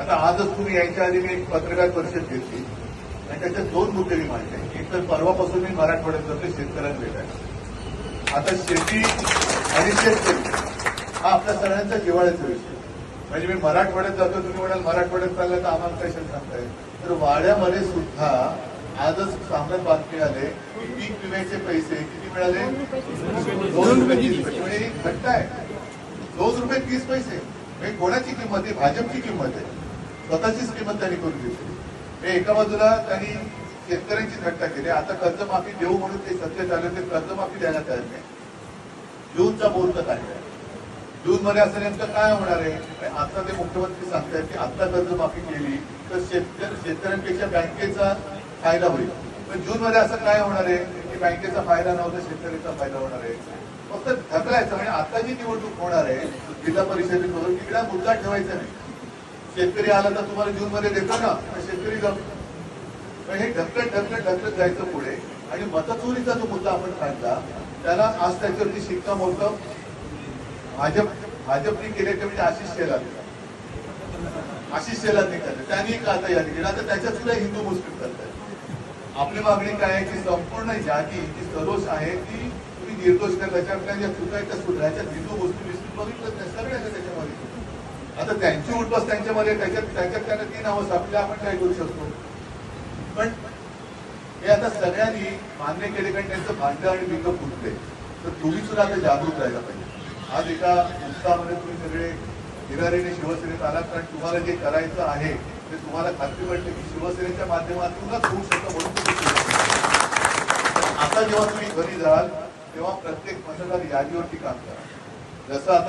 आता आजच तुम्ही यायच्या आधी मी एक पत्रकार परिषद घेतली. आणि त्याच्यात दोन मुद्दे मी मांडले. एक तर परवापासून मी मराठवाड्यात जातो शेतकऱ्यांना आहे आता शेती आणि शेतकरी हा आपल्या सगळ्यांचा जिव्हाळ्याचा विषय. म्हणजे मी मराठवाड्यात जातो तुम्ही म्हणाल मराठवाड्यात चाललं तर आम्हाला काय सांगताय तर वाड्यामध्ये सुद्धा आजच सामन्यात बातमी आले पीक विम्याचे पैसे किती मिळाले? दोन रुपये तीस पैसे. म्हणजे घटना आहे. दोन रुपये तीस पैसे. म्हणजे कोणाची किंमत आहे? भाजपची किंमत आहे. स्वतःचीच किंमत त्यांनी करून घेतली. हे एका बाजूला त्यांनी शेतकऱ्यांची थट्टा केली. आता कर्जमाफी देऊ म्हणून ते सत्य झालं ते कर्जमाफी देण्यात तयार नाही. जूनचा मुहूर्त काढलाय जून मध्ये असं नेमकं काय होणार आहे? आता ते मुख्यमंत्री सांगतायत की आता कर्जमाफी केली तर शेतकरी शेतकऱ्यांपेक्षा बँकेचा फायदा होईल. पण जून मध्ये असं काय होणार आहे? की बँकेचा फायदा नव्हता शेतकऱ्याचा फायदा होणार आहे. फक्त ढकलायचं. म्हणजे आता जी निवडणूक होणार आहे जिल्हा परिषदेमधून तिकडे मुद्दा ठेवायचा नाही. शेतकरी आला तर तुम्हाला जून मध्ये देतो ना शेतकरी जाऊ पण हे ढकलत ढकलत ढकलत जायचं पुढे. आणि मतचोरीचा जो मुद्दा आपण काढला त्याला आज त्याच्यावरती शिक्कामोर्तब भाजप भाजपने केले ते म्हणजे आशिष शेलार. आशिष शेलारने केलं त्यांनी आता यादी केलं. आता त्याच्यात सुद्धा हिंदू मुस्लिम करतात आपली मागणी काय आहे की संपूर्ण यादी जी सरोस आहे ती तुम्ही निर्दोष करा. त्याच्यातल्या चुका आहेत त्या सुधारायच्या. हिंदू मुस्लिम मुस्लिम बघितलं नाही सगळ्या त्याच्या तर त्यांची उठबस त्यांच्यामध्ये त्याच्यात त्याच्यात त्यांना ती नावं सापडली आपण काय करू शकतो? पण हे आता सगळ्यांनी मान्य केले कारण त्यांचं भांडं आणि बिंग फुटते तर तुम्ही सुद्धा आता जागरूक राहायला पाहिजे. आज एका उत्साहामध्ये तुम्ही सगळे हिरारीने शिवसेनेत आलात कारण तुम्हाला जे करायचं आहे ते तुम्हाला खात्री वाटते की शिवसेनेच्या माध्यमातूनच होऊ शकतं म्हणून आता जेव्हा तुम्ही घरी जाल तेव्हा प्रत्येक मतदार यादीवरती काम करा. जसं आता